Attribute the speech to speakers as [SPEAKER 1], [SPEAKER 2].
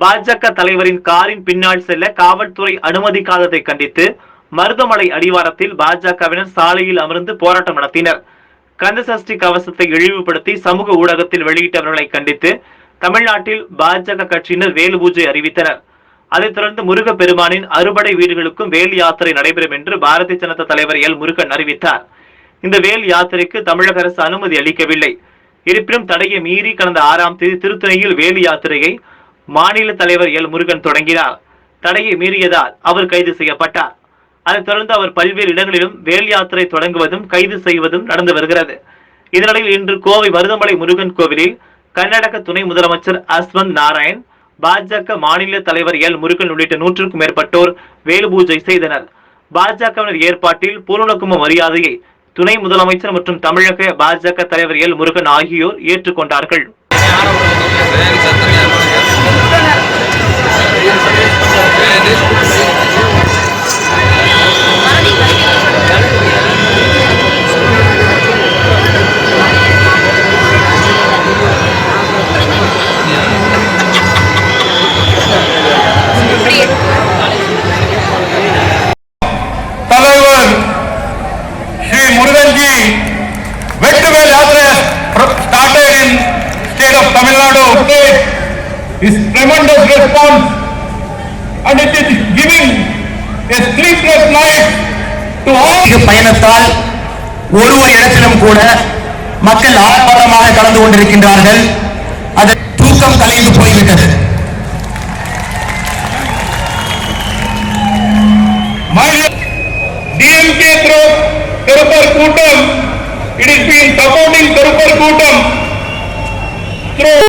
[SPEAKER 1] பாஜக தலைவரின் காரின் பின்னால் செல்ல காவல்துறை அனுமதிக்காததை கண்டித்து மருதமலை அடிவாரத்தில் பாஜகவினர் சாலையில் அமர்ந்து போராட்டம் நடத்தினர். கந்தசஷ்டி கவசத்தை இழிவுபடுத்தி சமூக ஊடகத்தில் வெளியிட்டவர்களை கண்டித்து தமிழ்நாட்டில் பாஜக கட்சியினர் வேலு பூஜை அறிவித்தனர். அதைத் தொடர்ந்து முருக பெருமானின் அறுபடை வீடுகளுக்கும் வேல் யாத்திரை நடைபெறும் என்று பாரதிய ஜனதா தலைவர் எல். முருகன் அறிவித்தார். இந்த வேல் யாத்திரைக்கு தமிழக அரசு அனுமதி அளிக்கவில்லை. இருப்பினும் தடையை மீறி கடந்த ஆறாம் தேதி திருத்தணியில் வேலு யாத்திரையை மாநில தலைவர் எல். முருகன் தொடங்கினார். தடையை மீறியதால் அவர் கைது செய்யப்பட்டார். அதைத் தொடர்ந்து அவர் பல்வேறு இடங்களிலும் வேல் யாத்திரை தொடங்குவதும் கைது செய்வதும் நடந்து வருகிறது. இதனிடையில் இன்று கோவை மருதமலை முருகன் கோவிலில் கர்நாடக துணை முதலமைச்சர் அஸ்வந்த் நாராயண் பாஜக மாநில தலைவர் எல். முருகன் உள்ளிட்ட நூற்றுக்கும் மேற்பட்டோர் வேலு பூஜை செய்தனர். பாஜகவினர் ஏற்பாட்டில் பூரணக்கும மரியாதையை துணை முதலமைச்சர் மற்றும் தமிழக பாஜக தலைவர் எல். முருகன் ஆகியோர் ஏற்றுக்கொண்டார்கள்.
[SPEAKER 2] Nadu. Is tremendous response and it is giving a sleepless night to all.
[SPEAKER 3] பயணத்தால் ஒரு ஒரு இடத்திலும் கூட மக்கள் ஆர்ப்பாட்டமாக கலந்து கொண்டிருக்கின்றார்கள் அது தூக்கம் கலைந்து போய்விட்டது
[SPEAKER 2] through Tirupar Kootam, it is been supporting Tirupar Kootam through